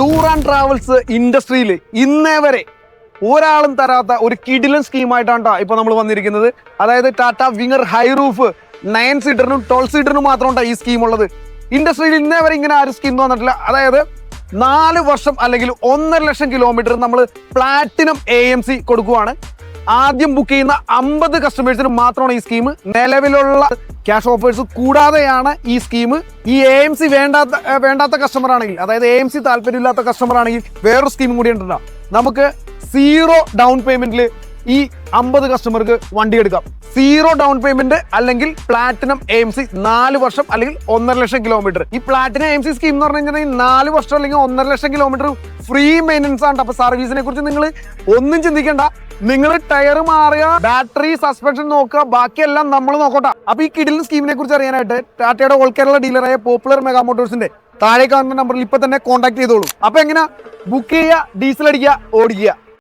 Tour and travels ഇൻഡസ്ട്രിയിൽ ഇന്നേ വരെ ഒരാളും തരാത്ത ഒരു കിഡിലൻ സ്കീമായിട്ടാണ് കേട്ടോ ഇപ്പൊ നമ്മൾ വന്നിരിക്കുന്നത്. അതായത് Tata winger high roof nine സീറ്ററിനും twelve സീറ്ററിനും മാത്രമാണ് ഈ സ്കീം ഉള്ളത് ഇൻഡസ്ട്രിയിൽ ഇന്നേ വരെ ഇങ്ങനെ ആരും സ്കീം വന്നിട്ടില്ല അതായത് നാല് വർഷം അല്ലെങ്കിൽ ഒന്നര ലക്ഷം കിലോമീറ്റർ നമ്മൾ പ്ലാറ്റിനം എ എം സി കൊടുക്കുവാണ്. ആദ്യം ബുക്ക് ചെയ്യുന്ന അമ്പത് കസ്റ്റമേഴ്സിന് മാത്രമാണ് ഈ സ്കീം. നിലവിലുള്ള ക്യാഷ് ഓഫേഴ്സ് കൂടാതെയാണ് ഈ സ്കീം ഈ എ എം സി വേണ്ടാത്ത വേണ്ടാത്ത കസ്റ്റമർ ആണെങ്കിൽ അതായത് എ എം സി താല്പര്യമില്ലാത്ത കസ്റ്റമർ ആണെങ്കിൽ വേറൊരു സ്കീം കൂടി ഉണ്ടല്ലോ. നമുക്ക് സീറോ ഡൗൺ പേയ്മെന്റിൽ ഈ അമ്പത് കസ്റ്റമർക്ക് വണ്ടി എടുക്കാം. സീറോ ഡൗൺ പേയ്മെന്റ് അല്ലെങ്കിൽ പ്ലാറ്റിനം എ സി നാല് വർഷം അല്ലെങ്കിൽ ഒന്നര ലക്ഷം കിലോമീറ്റർ ഈ പ്ലാറ്റിനം എം സി സ്കീം എന്ന് പറഞ്ഞു കഴിഞ്ഞാൽ നാല് വർഷം അല്ലെങ്കിൽ ഒന്നര ലക്ഷം കിലോമീറ്റർ ഫ്രീ മെയിന്റനൻസ് ആണ്. അപ്പൊ സർവീസിനെ കുറിച്ച് നിങ്ങൾ ഒന്നും ചിന്തിക്കേണ്ട. നിങ്ങൾ ടയർ മാറിയ ബാറ്ററി സസ്പെൻഷൻ നോക്കുക ബാക്കിയെല്ലാം നമ്മൾ നോക്കട്ടെ. അപ്പൊ ഈ കിഡിലിൻ സ്കീമിനെ കുറിച്ച് അറിയാനായിട്ട് ടാറ്റയുടെ ഓൾ കേരള ഡീലറായ പോപ്പുലർ മെഗാ മോട്ടോഴ്സിന്റെ താഴെ കാണുന്ന നമ്പറിൽ ഇപ്പൊ തന്നെ കോൺടാക്ട് ചെയ്തോളൂ. അപ്പൊ എങ്ങനെ? ബുക്ക് ചെയ്യുക ഡീസൽ അടിക്കുക ഓടിക്കുക.